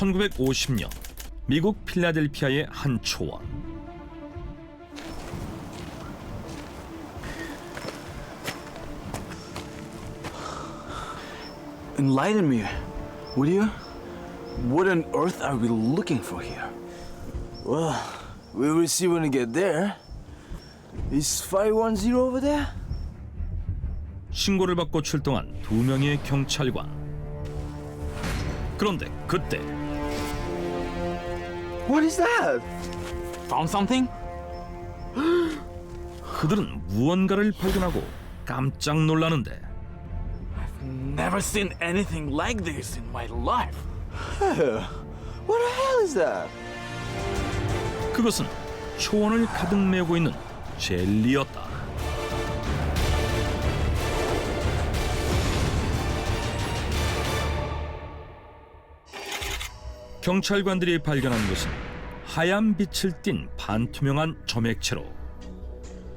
1950년 미국 필라델피아의 한 초원. Enlighten me, would you? What on earth are we looking for here? Well, we will see when we get there. Is 510 over there? 신고를 받고 출동한 두 명의 경찰관. 그런데 그때 What is that? Found something? 그들은 무언가를 발견하고 깜짝 놀라는데 Never seen anything like this in my life. What the hell is that? 그것은 초원을 가득 메우고 있는 젤리였다. 경찰관들이 발견한 것은 하얀 빛을 띤 반투명한 점액체로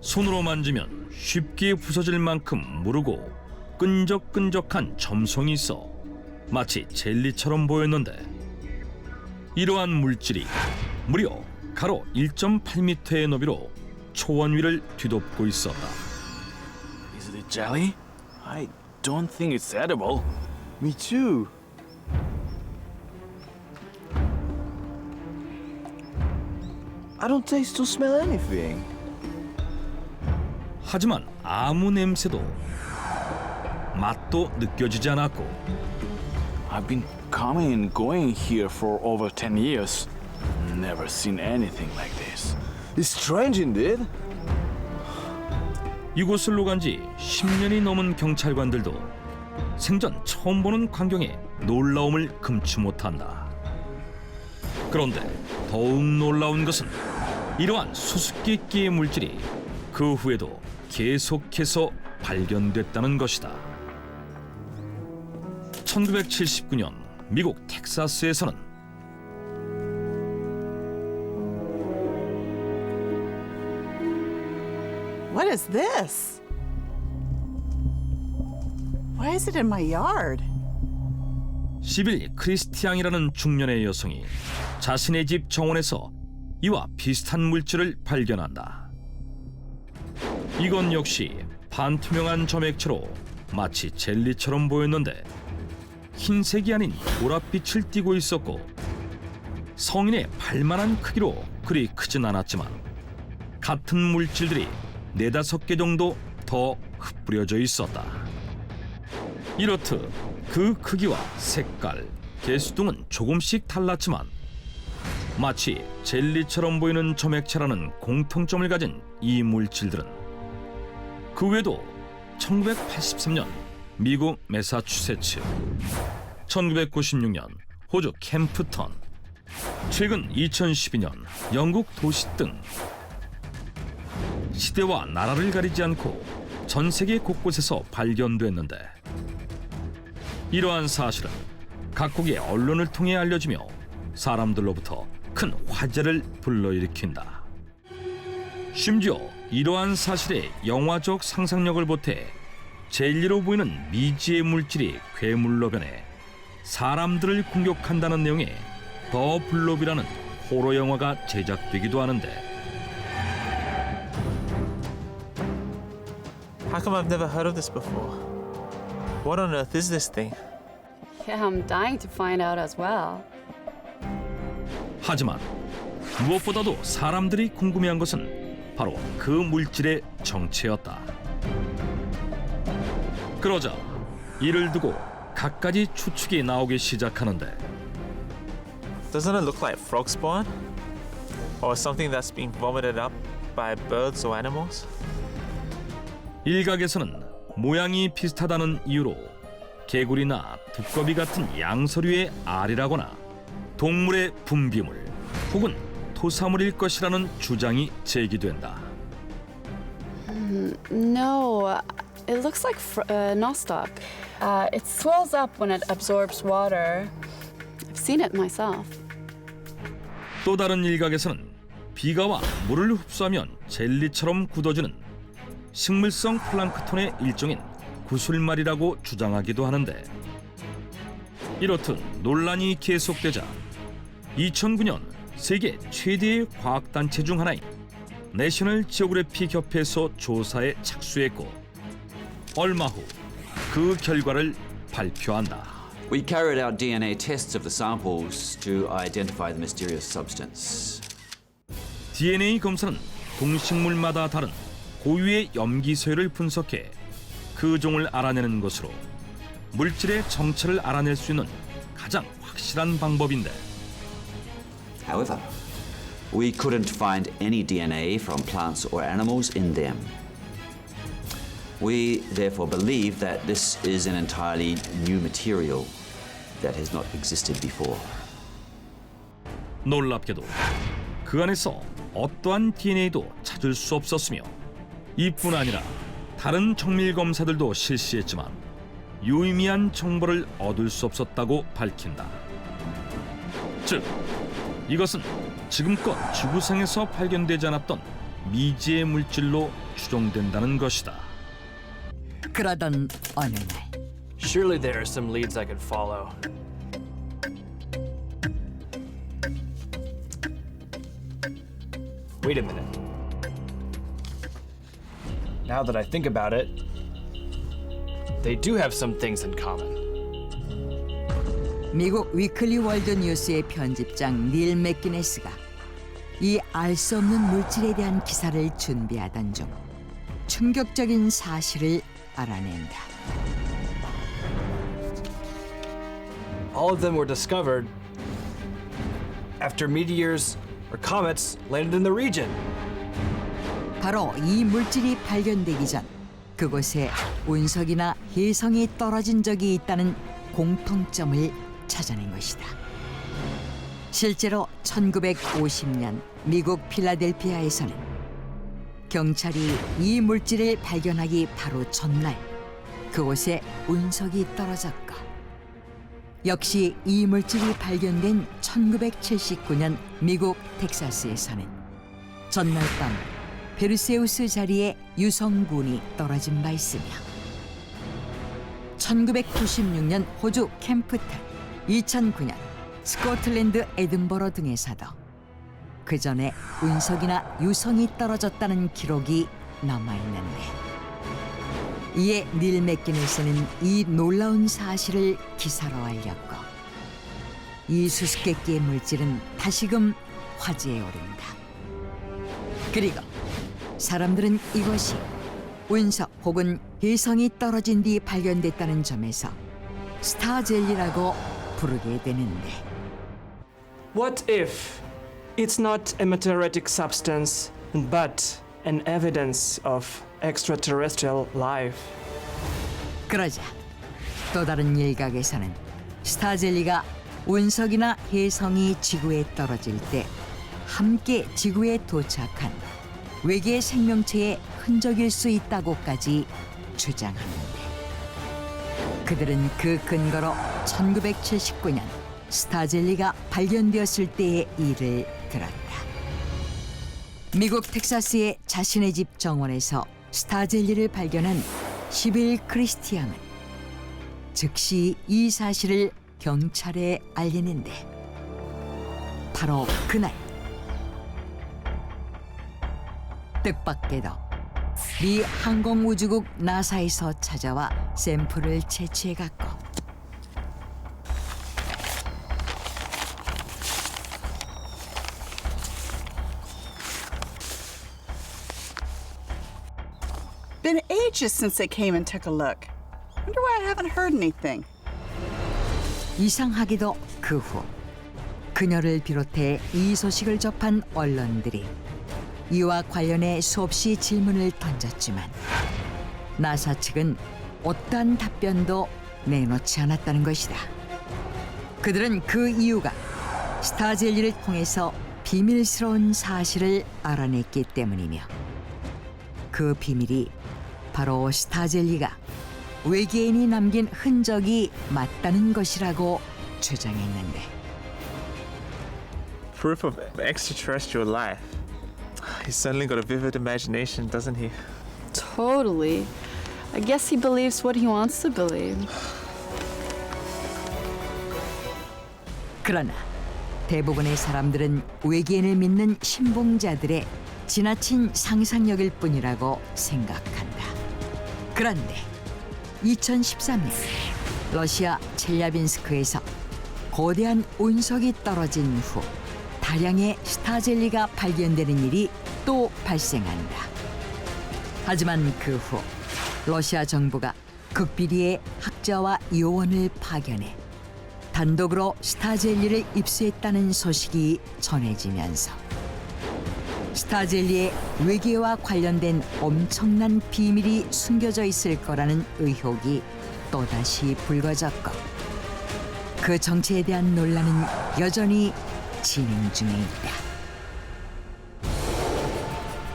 손으로 만지면 쉽게 부서질 만큼 무르고 끈적끈적한 점성이 있어 마치 젤리처럼 보였는데 이러한 물질이 무려 가로 1.8m의 너비로 초원 위를 뒤덮고 있었다. Is it jelly? I don't think it's edible. Me too. I don't taste or smell anything. 하지만 아무 냄새도 맛도 느껴지지 않았고 I've been coming and going here for over 10 years. Never seen anything like this. It's strange indeed. 이곳을 오간 지 10년이 넘은 경찰관들도 생전 처음 보는 광경에 놀라움을 금치 못한다. 그런데 더욱 놀라운 것은 이러한 수수께끼의 물질이 그 후에도 계속해서 발견됐다는 것이다. 1979년 미국 텍사스에서는 What is this? Why is it in my yard? 시빌 크리스티앙이라는 중년의 여성이 자신의 집 정원에서 이와 비슷한 물질을 발견한다. 이건 역시 반투명한 점액체로 마치 젤리처럼 보였는데 흰색이 아닌 보랏빛을 띠고 있었고 성인의 발만한 크기로 그리 크진 않았지만 같은 물질들이 네다섯 개 정도 더 흩뿌려져 있었다. 이렇듯 그 크기와 색깔, 개수 등은 조금씩 달랐지만 마치 젤리처럼 보이는 점액체라는 공통점을 가진 이 물질들은 그 외에도 1983년 미국 매사추세츠, 1996년 호주 캠프턴, 최근 2012년 영국 도시 등 시대와 나라를 가리지 않고 전 세계 곳곳에서 발견됐는데 이러한 사실은 각국의 언론을 통해 알려지며 사람들로부터 큰 화제를 불러일으킨다. 심지어 이러한 사실에 영화적 상상력을 보태 젤리로 보이는 미지의 물질이 괴물로 변해 사람들을 공격한다는 내용의 더 블롭이라는 호러 영화가 제작되기도 하는데 How come I've never heard of this before? What on earth is this thing? Yeah, I'm dying to find out as well. 하지만 무엇보다도 사람들이 궁금해한 것은 바로 그 물질의 정체였다. 그러자 이를 두고 갖가지 추측이 나오기 시작하는데 Doesn't it look like frog spawn? Or something that's been vomited up by birds or animals? 일각에서는 모양이 비슷하다는 이유로 개구리나 두꺼비 같은 양서류의 알이라거나 동물의 분비물 혹은 토사물일 것이라는 주장이 제기된다. No, uh, it looks like fr- uh, nostoc. Uh, it swells up when it absorbs water. I've seen it myself. 또 다른 일각에서는 비가와 물을 흡수하면 젤리처럼 굳어지는 식물성 플랑크톤의 일종인 구슬말이라고 주장하기도 하는데 이렇듯 논란이 계속되자 2009년 세계 최대의 과학단체 중 하나인 내셔널 지오그래픽 협회에서 조사에 착수했고 얼마 후 그 결과를 발표한다. We carried out DNA tests of the samples to identify the mysterious substance. DNA 검사는 동식물마다 다른 고유의 염기 서열을 분석해 그 종을 알아내는 것으로 물질의 정체를 알아낼 수 있는 가장 확실한 방법인데 However, we couldn't find any DNA from plants or animals in them. We therefore believe that this is an entirely new material that has not existed before. 놀랍게도 그 안에서 어떠한 DNA도 찾을 수 없었으며 이뿐 아니라 다른 정밀 검사들도 실시했지만 유의미한 정보를 얻을 수 없었다고 밝힌다. 즉, 이것은 지금껏 지구상에서 발견되지 않았던 미지의 물질로 추정된다는 것이다. 그러던 어느 날 Surely there are some leads I could follow. Wait a minute. Now that I think about it, they do have some things in common. 미국 위클리 월드 뉴스의 편집장 닐 맥기네스가 이 알 수 없는 물질에 대한 기사를 준비하던 중 충격적인 사실을 알아낸다. All of them were discovered after meteors or comets landed in the region. 바로 이 물질이 발견되기 전 그곳에 운석이나 혜성이 떨어진 적이 있다는 공통점을 찾아낸 것이다. 실제로 1950년 미국 필라델피아에서는 경찰이 이 물질을 발견하기 바로 전날 그곳에 운석이 떨어졌고 역시 이 물질이 발견된 1979년 미국 텍사스에서는 전날 밤 베르세우스 자리에 유성군이 떨어진 바 있으며 1996년 호주 캠프탈, 2009년 스코틀랜드 에든버러 등에서도 그 전에 운석이나 유성이 떨어졌다는 기록이 남아 있는데 이에 닐 맥기네스는 이 놀라운 사실을 기사로 알렸고 이 수수께끼의 물질은 다시금 화제에 오른다. 그리고 사람들은 이것이 운석 혹은 혜성이 떨어진 뒤 발견됐다는 점에서 스타젤리라고 부르게 되는데 What if it's not a meteoritic substance, but an evidence of extraterrestrial life? 그러자 또 다른 일각에서는 스타젤리가 운석이나 혜성이 지구에 떨어질 때 함께 지구에 도착한 외계 생명체의 흔적일 수 있다고까지 주장하는데 그들은 그 근거로 1979년 스타젤리가 발견되었을 때의 일을 들었다. 미국 텍사스의 자신의 집 정원에서 스타젤리를 발견한 시빌 크리스티앙은 즉시 이 사실을 경찰에 알리는데 바로 그날 뜻밖에도 미 항공우주국 나사에서 찾아와 샘플을 채취해갔고 Been ages since they came and took a look. Wonder why I haven't heard anything. 이상하게도 그 후 그녀를 비롯해 이 소식을 접한 언론들이 이와 관련해 수없이 질문을 던졌지만 나사 측은 어떠한 답변도 내놓지 않았다는 것이다. 그들은 그 이유가 스타젤리를 통해서 비밀스러운 사실을 알아냈기 때문이며 그 비밀이 바로 스타젤리가 외계인이 남긴 흔적이 맞다는 것이라고 주장했는데 Proof of extraterrestrial life. He's suddenly got a vivid imagination, doesn't he? Totally. I guess he believes what he wants to believe. 그러나 대부분의 사람들은 외계인을 믿는 신봉자들의 지나친 상상력일 뿐이라고 생각한다. 그런데 2013년 러시아 첼야빈스크에서 거대한 운석이 떨어진 후 다량의 스타젤리가 발견되는 일이 또 발생한다. 하지만 그 후 러시아 정부가 극비리의 학자와 요원을 파견해 단독으로 스타젤리를 입수했다는 소식이 전해지면서 스타젤리의 외계와 관련된 엄청난 비밀이 숨겨져 있을 거라는 의혹이 또다시 불거졌고 그 정체에 대한 논란은 여전히 진행 중에 있다.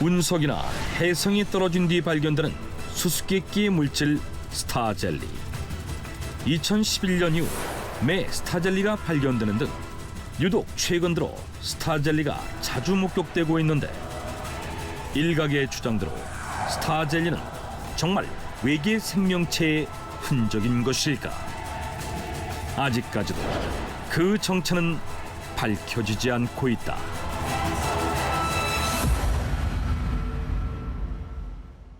운석이나 해성이 떨어진 뒤 발견되는 수수께끼의 물질 스타젤리. 2011년 이후 매 스타젤리가 발견되는 등 유독 최근 들어 스타젤리가 자주 목격되고 있는데 일각의 주장대로 스타젤리는 정말 외계 생명체의 흔적인 것일까? 아직까지도 그 정체는 밝혀지지 않고 있다.